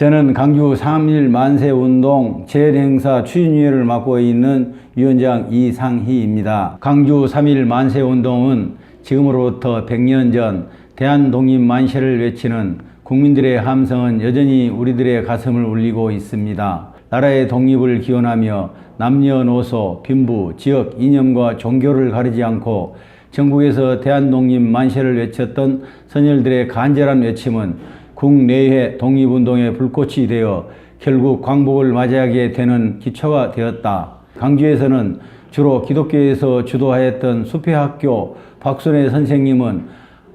저는 강주 3.1 만세운동 재행사 추진위원회를 맡고 있는 위원장 이상희입니다. 강주 3.1 만세운동은 지금으로부터 100년 전 대한독립 만세를 외치는 국민들의 함성은 여전히 우리들의 가슴을 울리고 있습니다. 나라의 독립을 기원하며 남녀노소, 빈부, 지역, 이념과 종교를 가리지 않고 전국에서 대한독립 만세를 외쳤던 선열들의 간절한 외침은 국내외 독립운동의 불꽃이 되어 결국 광복을 맞이하게 되는 기초가 되었다. 강주에서는 주로 기독교에서 주도하였던 수표학교 박순애 선생님은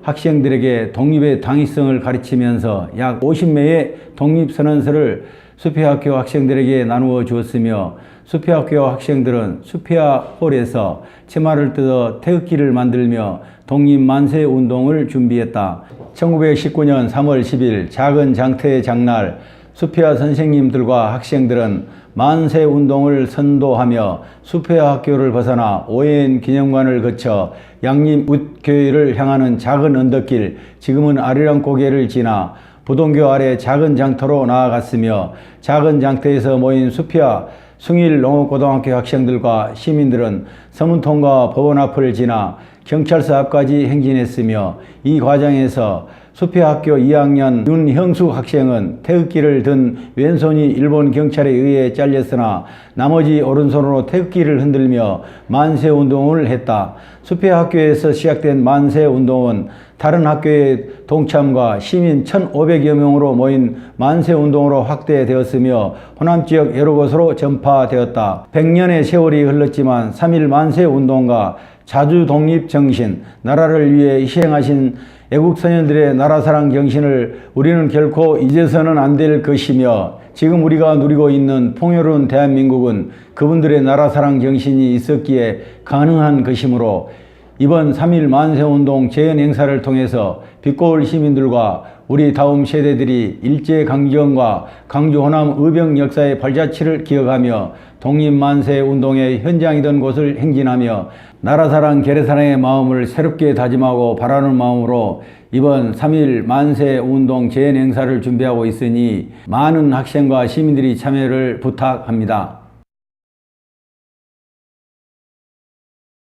학생들에게 독립의 당위성을 가르치면서 약 50매의 독립선언서를 수표학교 학생들에게 나누어 주었으며 수표학교 학생들은 수표홀에서 치마를 뜯어 태극기를 만들며 독립 만세 운동을 준비했다. 1919년 3월 10일 작은 장터의 장날 수표아 선생님들과 학생들은 만세 운동을 선도하며 수표아 학교를 벗어나 오해인 기념관을 거쳐 양림 웃교회를 향하는 작은 언덕길 지금은 아리랑 고개를 지나 부동교 아래 작은 장터로 나아갔으며 작은 장터에서 모인 수표아 숭일 농업고등학교 학생들과 시민들은 서문통과 법원 앞을 지나 경찰서 앞까지 행진했으며 이 과정에서 수표학교 2학년 윤형수 학생은 태극기를 든 왼손이 일본 경찰에 의해 잘렸으나 나머지 오른손으로 태극기를 흔들며 만세 운동을 했다. 수표학교에서 시작된 만세 운동은 다른 학교의 동참과 시민 1,500여 명으로 모인 만세 운동으로 확대되었으며 호남 지역 여러 곳으로 전파되었다. 100년의 세월이 흘렀지만 3.1 만세 운동과 자주 독립 정신, 나라를 위해 희생하신 애국 선현들의 나라 사랑 정신을 우리는 결코 잊어서는 안 될 것이며 지금 우리가 누리고 있는 풍요로운 대한민국은 그분들의 나라 사랑 정신이 있었기에 가능한 것이므로 이번 3.1 만세운동 재현 행사를 통해서 빛고울 시민들과 우리 다음 세대들이 일제강점과 강주 호남 의병 역사의 발자취를 기억하며 독립만세 운동의 현장이던 곳을 행진하며 나라사랑 계례사랑의 마음을 새롭게 다짐하고 바라는 마음으로 이번 3.1 만세 운동 재현 행사를 준비하고 있으니 많은 학생과 시민들이 참여를 부탁합니다.